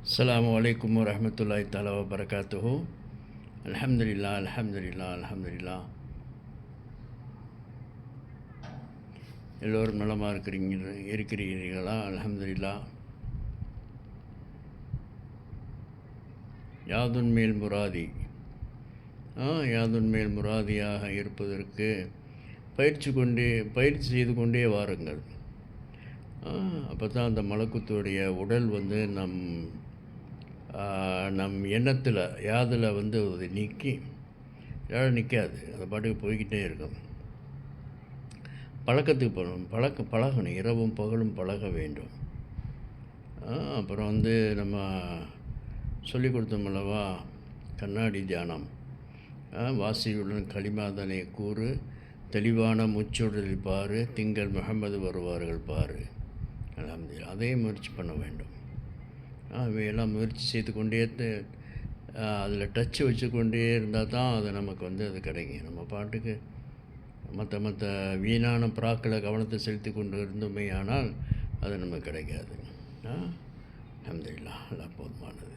السلام عليكم ورحمة الله تعالى وبركاته الحمد لله الحمد لله الحمد لله எல்லோரும் நலமாக இருக்கிறீங்க இருக்கிறீர்களா அல்ஹம்துலில்லா யாதுன் மேல் முராதி ஆ யாதுன் மேல் முராதியாக இருப்பதற்கு பயிற்சி கொண்டே பயிற்சி செய்து கொண்டே வாருங்கள் அப்போ தான் அந்த மலக்குத்துடைய உடல் வந்து நம் ஆ, நம் எண்ணத்தில் யாதில் வந்து அது நீக்கி யாரும் நிற்காது அது பாட்டுக்கு போய்கிட்டே இருக்கும். பழக்கத்துக்கு போகணும். பழக்க பழகணும். இரவும் பகலும் பழக வேண்டும். அப்புறம் வந்து நம்ம சொல்லி கொடுத்தோம் அல்லவா? கண்ணாடி தியானம். வாசியுடன் களிமாதனை கூறு தெளிவான மூச்சுடலில் பாரு திங்கள் முகமது வருவார்கள் பாரு. அல்ஹம்துலில்லாஹ் அதையும் முயற்சி பண்ண வேண்டும். ஆ, இவையெல்லாம் முயற்சி செய்து கொண்டே அதில் டச்சு வச்சுக்கொண்டே இருந்தால் தான் அது நமக்கு வந்து அது கிடைக்கும். நம்ம பாட்டுக்கு மற்ற மற்ற வீணான புறாக்களை கவனத்தை செலுத்தி கொண்டு இருந்தோமே ஆனால் அது நமக்கு கிடைக்காது. ஆ? எல்லாம் போதுமானது.